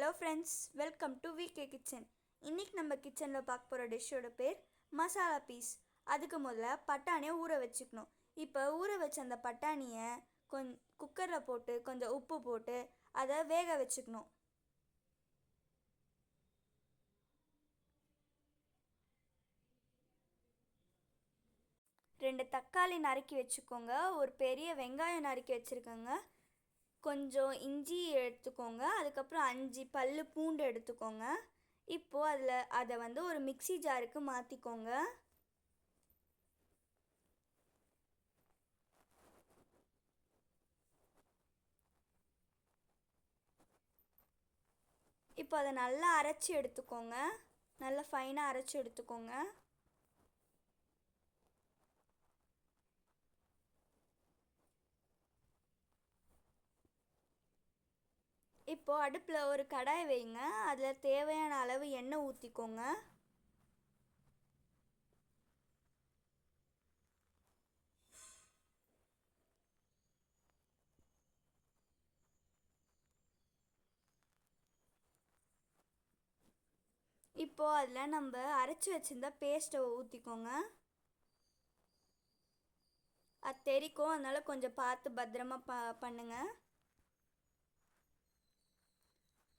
Hello friends welcome to VK kitchen இன்றைக்கி நம்ம கிச்சனில் பார்க்க போகிற டிஷ்ஷோட பேர் மசாலா பீஸ் அதுக்கு முதல்ல பட்டாணியை ஊற வச்சுக்கணும். இப்போ ஊற வச்ச அந்த பட்டாணியை கொஞ் குக்கரில் போட்டு கொஞ்சம் உப்பு போட்டு அதை வேக வச்சுக்கணும். ரெண்டு தக்காளி நறுக்கி வச்சுக்கோங்க. ஒரு பெரிய வெங்காயம் நறுக்கி வச்சுருக்கோங்க. கொஞ்சம் இஞ்சி எடுத்துக்கோங்க. அதுக்கப்புறம் அஞ்சு பல் பூண்டு எடுத்துக்கோங்க. இப்போது அதில் அதை வந்து ஒரு மிக்சி ஜாருக்கு மாற்றிக்கோங்க இப்போ அதை நல்லா அரைச்சி எடுத்துக்கோங்க. நல்லா ஃபைனாக அரைச்சி எடுத்துக்கோங்க. இப்போது அடுப்பில் ஒரு கடாய் வைங்க. அதில் தேவையான அளவு எண்ணெய் ஊற்றிக்கோங்க இப்போது அதில் நம்ம அரைச்சி வச்சுருந்த பேஸ்ட்டை ஊற்றிக்கோங்க அது தெரிக்கும். அதனால் கொஞ்சம் பார்த்து பத்திரமா ப பண்ணுங்கள்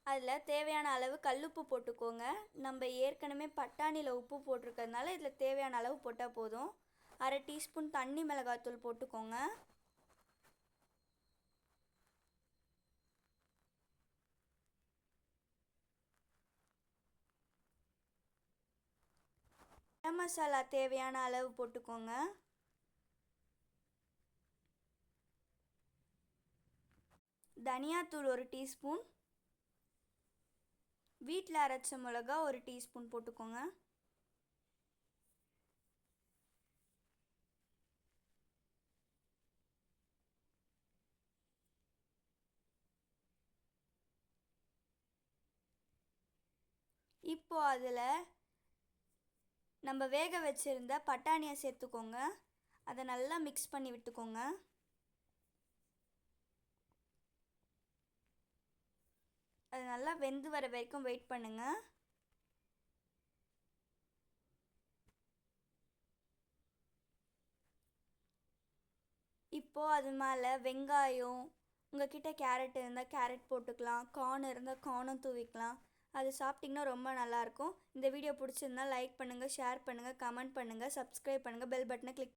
அதில் தேவையான அளவு கல்லுப்பு போட்டுக்கோங்க. நம்ம ஏற்கனவே பட்டாணியில் உப்பு போட்டிருக்கிறதுனால இதில் தேவையான அளவு போட்டால் போதும். அரை டீஸ்பூன் தண்ணி மிளகாத்தூள் போட்டுக்கோங்க. கரம் மசாலா தேவையான அளவு போட்டுக்கோங்க. தனியாத்தூள் ஒரு டீஸ்பூன். வீட்டில் அரைச்ச மிளகா ஒரு டீஸ்பூன் போட்டுக்கோங்க. இப்போ அதில் நம்ம வேக வச்சுருந்த பட்டாணியை சேர்த்துக்கோங்க. அதை நல்லா மிக்ஸ் பண்ணி விட்டுக்கோங்க. அது நல்லா வெந்து வர வரைக்கும் வெயிட் பண்ணுங்கள் இப்போது அது மேலே வெங்காயம் உங்கள் கிட்டே கேரட் இருந்தால் கேரட் போட்டுக்கலாம் கார்ன் இருந்தால் கார்னும் தூவிக்கலாம். அது சாப்பிட்டிங்கன்னா ரொம்ப நல்லாயிருக்கும் இந்த வீடியோ பிடிச்சிருந்தா லைக் பண்ணுங்கள் ஷேர் பண்ணுங்கள் கமெண்ட் பண்ணுங்கள் சப்ஸ்கிரைப் பண்ணுங்கள் பெல் பட்டனை கிளிக்